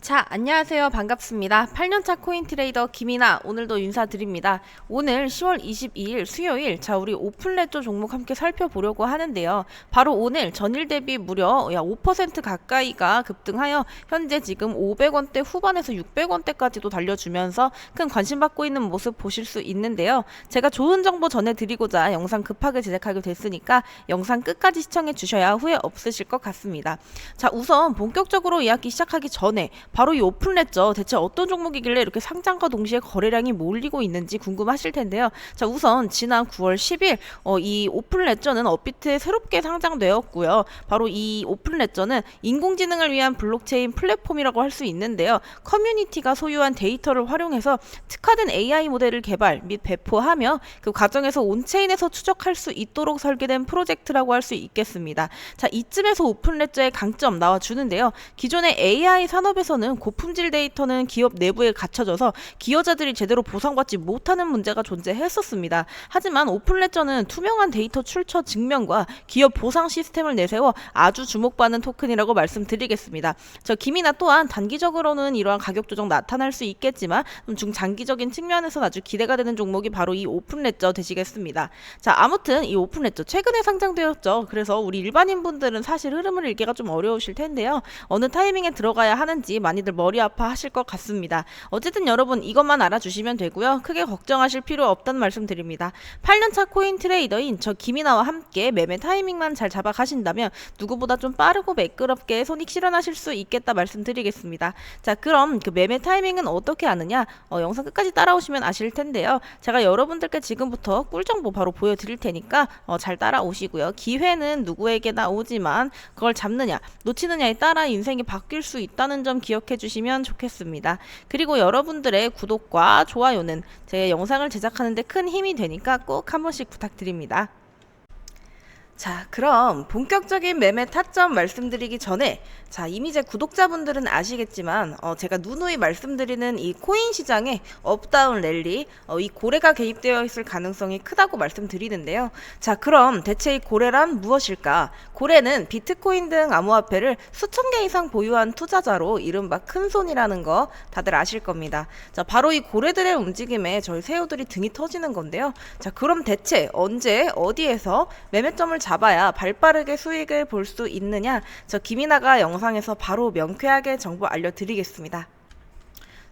자, 안녕하세요. 반갑습니다. 8년차 코인 트레이더 김이나 오늘도 인사드립니다. 오늘 10월 22일 수요일 자, 우리 오픈레조 종목 함께 살펴보려고 하는데요. 바로 오늘 전일 대비 무려 야, 5% 가까이가 급등하여 현재 지금 500원대 후반에서 600원대까지도 달려주면서 큰 관심 받고 있는 모습 보실 수 있는데요. 제가 좋은 정보 전해드리고자 영상 급하게 제작하게 됐으니까 영상 끝까지 시청해 주셔야 후회 없으실 것 같습니다. 자, 우선 본격적으로 이야기 시작하기 전에 바로 이 오픈렛죠. 대체 어떤 종목이길래 이렇게 상장과 동시에 거래량이 몰리고 있는지 궁금하실 텐데요. 자, 우선 지난 9월 10일 어, 이 오픈렛저는 업비트에 새롭게 상장되었고요. 바로 이 오픈렛저는 인공지능을 위한 블록체인 플랫폼이라고 할 수 있는데요. 커뮤니티가 소유한 데이터를 활용해서 특화된 AI 모델을 개발 및 배포하며 그 과정에서 온체인에서 추적할 수 있도록 설계된 프로젝트라고 할 수 있겠습니다. 자, 이쯤에서 오픈렛저의 강점 나와 주는데요. 기존의 AI 산업에서는 고품질 데이터는 기업 내부에 갇혀져서 기여자들이 제대로 보상받지 못하는 문제가 존재했었습니다. 하지만 오픈레저는 투명한 데이터 출처 증명과 기업 보상 시스템을 내세워 아주 주목받는 토큰이라고 말씀드리겠습니다. 저 김이나 또한 단기적으로는 이러한 가격 조정 나타날 수 있겠지만 좀 중장기적인 측면에서는 아주 기대가 되는 종목이 바로 이 오픈레저 되시겠습니다. 자, 아무튼 이 오픈레저 최근에 상장되었죠. 그래서 우리 일반인 분들은 사실 흐름을 읽기가 좀 어려우실 텐데요. 어느 타이밍에 들어가야 하는지 많이들 머리 아파 하실 것 같습니다. 어쨌든 여러분 이것만 알아주시면 되고요. 크게 걱정하실 필요 없다는 말씀 드립니다. 8년차 코인 트레이더인 저 김이나와 함께 매매 타이밍만 잘 잡아 가신다면 누구보다 좀 빠르고 매끄럽게 손익 실현하실 수 있겠다 말씀드리겠습니다. 자, 그럼 그 매매 타이밍은 어떻게 아느냐? 어, 영상 끝까지 따라오시면 아실 텐데요. 제가 여러분들께 지금부터 꿀 정보 바로 보여드릴 테니까 어, 잘 따라오시고요. 기회는 누구에게나 오지만 그걸 잡느냐, 놓치느냐에 따라 인생이 바뀔 수 있다는 점 기억 해 주시면 좋겠습니다. 그리고 여러분들의 구독과 좋아요는 제 영상을 제작하는데 큰 힘이 되니까 꼭 한 번씩 부탁드립니다. 자, 그럼 본격적인 매매 타점 말씀드리기 전에 자, 이미 제 구독자분들은 아시겠지만 어, 제가 누누이 말씀드리는 이 코인 시장에 업다운 랠리 어, 이 고래가 개입되어 있을 가능성이 크다고 말씀드리는데요. 자, 그럼 대체 이 고래란 무엇일까? 고래는 비트코인 등 암호화폐를 수천 개 이상 보유한 투자자로 이른바 큰손이라는 거 다들 아실 겁니다. 자, 바로 이 고래들의 움직임에 저희 새우들이 등이 터지는 건데요. 자, 그럼 대체 언제 어디에서 매매점을 잡아야 발빠르게 수익을 볼 수 있느냐? 저 김이나가 영상에서 바로 명쾌하게 정보 알려드리겠습니다.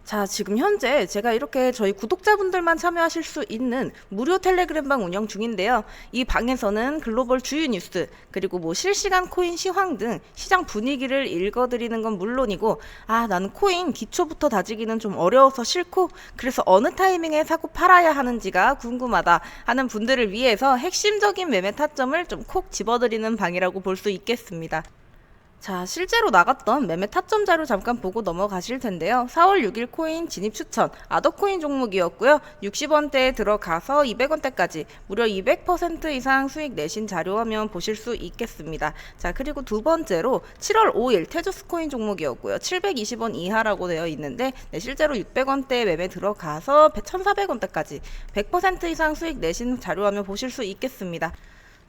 자, 지금 현재 제가 이렇게 저희 구독자분들만 참여하실 수 있는 무료 텔레그램방 운영 중인데요. 이 방에서는 글로벌 주요 뉴스, 그리고 뭐 실시간 코인 시황 등 시장 분위기를 읽어드리는 건 물론이고, 아, 나는 코인 기초부터 다지기는 좀 어려워서 싫고, 그래서 어느 타이밍에 사고 팔아야 하는지가 궁금하다 하는 분들을 위해서 핵심적인 매매 타점을 좀 콕 집어드리는 방이라고 볼 수 있겠습니다. 자, 실제로 나갔던 매매 타점 자료 잠깐 보고 넘어가실 텐데요. 4월 6일 코인 진입 추천, 아더코인 종목이었고요. 60원대에 들어가서 200원대까지 무려 200% 이상 수익 내신 자료 화면 보실 수 있겠습니다. 자, 그리고 두 번째로 7월 5일 테조스 코인 종목이었고요. 720원 이하라고 되어 있는데 네, 실제로 600원대 매매 들어가서 1,400원대까지 100% 이상 수익 내신 자료 화면 보실 수 있겠습니다.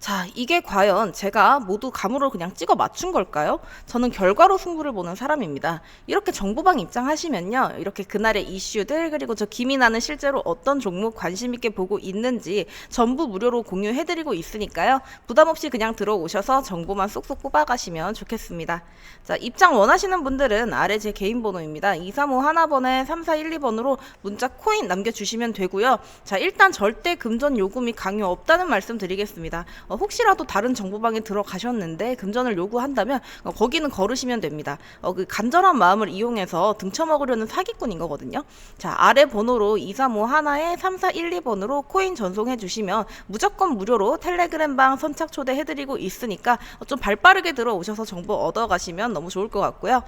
자, 이게 과연 제가 모두 감으로 그냥 찍어 맞춘 걸까요? 저는 결과로 승부를 보는 사람입니다. 이렇게 정보방 입장하시면요. 이렇게 그날의 이슈들, 그리고 저 김이나는 실제로 어떤 종목 관심 있게 보고 있는지 전부 무료로 공유해드리고 있으니까요. 부담 없이 그냥 들어오셔서 정보만 쏙쏙 뽑아가시면 좋겠습니다. 자, 입장 원하시는 분들은 아래 제 개인 번호입니다. 235 하나번에 3412번으로 문자 코인 남겨주시면 되고요. 자, 일단 절대 금전 요금이 강요 없다는 말씀 드리겠습니다. 어, 혹시라도 다른 정보방에 들어가셨는데 금전을 요구한다면 어, 거기는 걸으시면 됩니다. 어, 그 간절한 마음을 이용해서 등쳐먹으려는 사기꾼인 거거든요. 자, 아래 번호로 235 하나에 3412번으로 코인 전송해 주시면 무조건 무료로 텔레그램방 선착 초대해드리고 있으니까 어, 좀 발빠르게 들어오셔서 정보 얻어가시면 너무 좋을 것 같고요.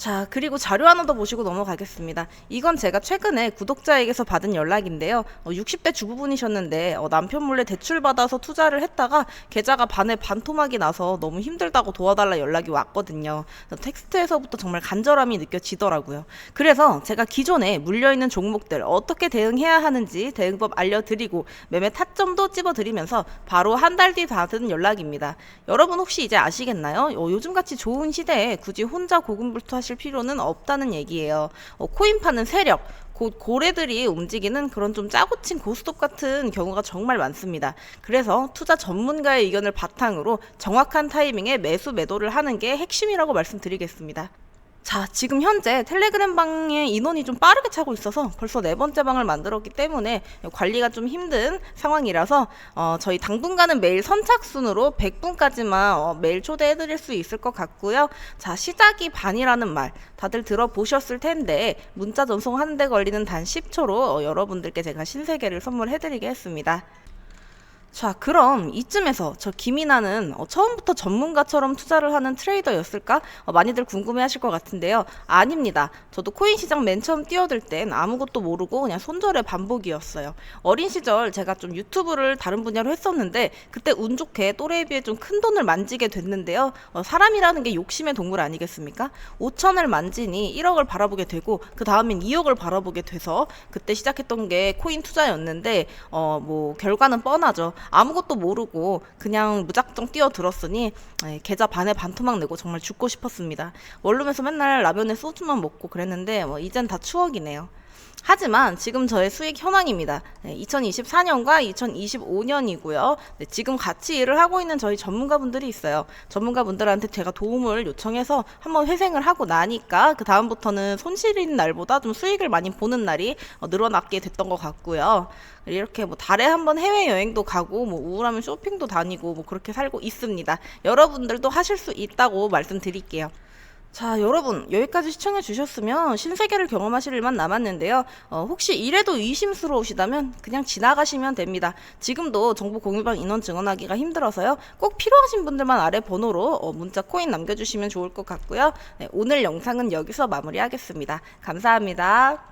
자, 그리고 자료 하나 더 보시고 넘어가겠습니다. 이건 제가 최근에 구독자에게서 받은 연락인데요. 어, 60대 주부분이셨는데 어, 남편 몰래 대출 받아서 투자를 했다가 계좌가 반에 반토막이 나서 너무 힘들다고 도와달라 연락이 왔거든요. 텍스트에서부터 정말 간절함이 느껴지더라고요. 그래서 제가 기존에 물려있는 종목들 어떻게 대응해야 하는지 대응법 알려드리고 매매 타점도 찝어드리면서 바로 한 달 뒤 받은 연락입니다. 여러분 혹시 이제 아시겠나요? 어, 요즘같이 좋은 시대에 굳이 혼자 고군불투하실 하실 필요는 없다는 얘기예요. 어, 코인 파는 세력, 곧 고래들이 움직이는 그런 좀 짜고 친 고스톱 같은 경우가 정말 많습니다. 그래서 투자 전문가의 의견을 바탕으로 정확한 타이밍에 매수 매도를 하는 게 핵심이라고 말씀드리겠습니다. 자, 지금 현재 텔레그램 방에 인원이 좀 빠르게 차고 있어서 벌써 네 번째 방을 만들었기 때문에 관리가 좀 힘든 상황이라서 어, 저희 당분간은 매일 선착순으로 100분까지만 어, 매일 초대해드릴 수 있을 것 같고요. 자, 시작이 반이라는 말 다들 들어보셨을 텐데 문자 전송하는데 걸리는 단 10초로 어, 여러분들께 제가 신세계를 선물해드리겠습니다. 자, 그럼 이쯤에서 저 김이나는 어, 처음부터 전문가처럼 투자를 하는 트레이더였을까? 어, 많이들 궁금해하실 것 같은데요. 아닙니다. 저도 코인 시장 맨 처음 뛰어들 땐 아무것도 모르고 그냥 손절의 반복이었어요. 어린 시절 제가 좀 유튜브를 다른 분야로 했었는데 그때 운 좋게 또래에 비해 좀 큰 돈을 만지게 됐는데요. 어, 사람이라는 게 욕심의 동물 아니겠습니까? 5천을 만지니 1억을 바라보게 되고 그 다음엔 2억을 바라보게 돼서 그때 시작했던 게 코인 투자였는데 어 뭐 결과는 뻔하죠. 아무것도 모르고 그냥 무작정 뛰어들었으니 에, 계좌 반에 반토막 내고 정말 죽고 싶었습니다. 원룸에서 맨날 라면에 소주만 먹고 그랬는데 뭐 이젠 다 추억이네요. 하지만 지금 저의 수익 현황입니다. 2024년과 2025년이고요. 지금 같이 일을 하고 있는 저희 전문가분들이 있어요. 전문가분들한테 제가 도움을 요청해서 한번 회생을 하고 나니까 그 다음부터는 손실인 날보다 좀 수익을 많이 보는 날이 어, 늘어났게 됐던 것 같고요. 이렇게 뭐 달에 한 번 해외 여행도 가고 뭐 우울하면 쇼핑도 다니고 뭐 그렇게 살고 있습니다. 여러분들도 하실 수 있다고 말씀드릴게요. 자, 여러분, 여기까지 시청해 주셨으면 신세계를 경험하실 일만 남았는데요. 어, 혹시 이래도 의심스러우시다면 그냥 지나가시면 됩니다. 지금도 정보 공유방 인원 증언하기가 힘들어서요. 꼭 필요하신 분들만 아래 번호로 어, 문자 코인 남겨주시면 좋을 것 같고요. 네, 오늘 영상은 여기서 마무리하겠습니다. 감사합니다.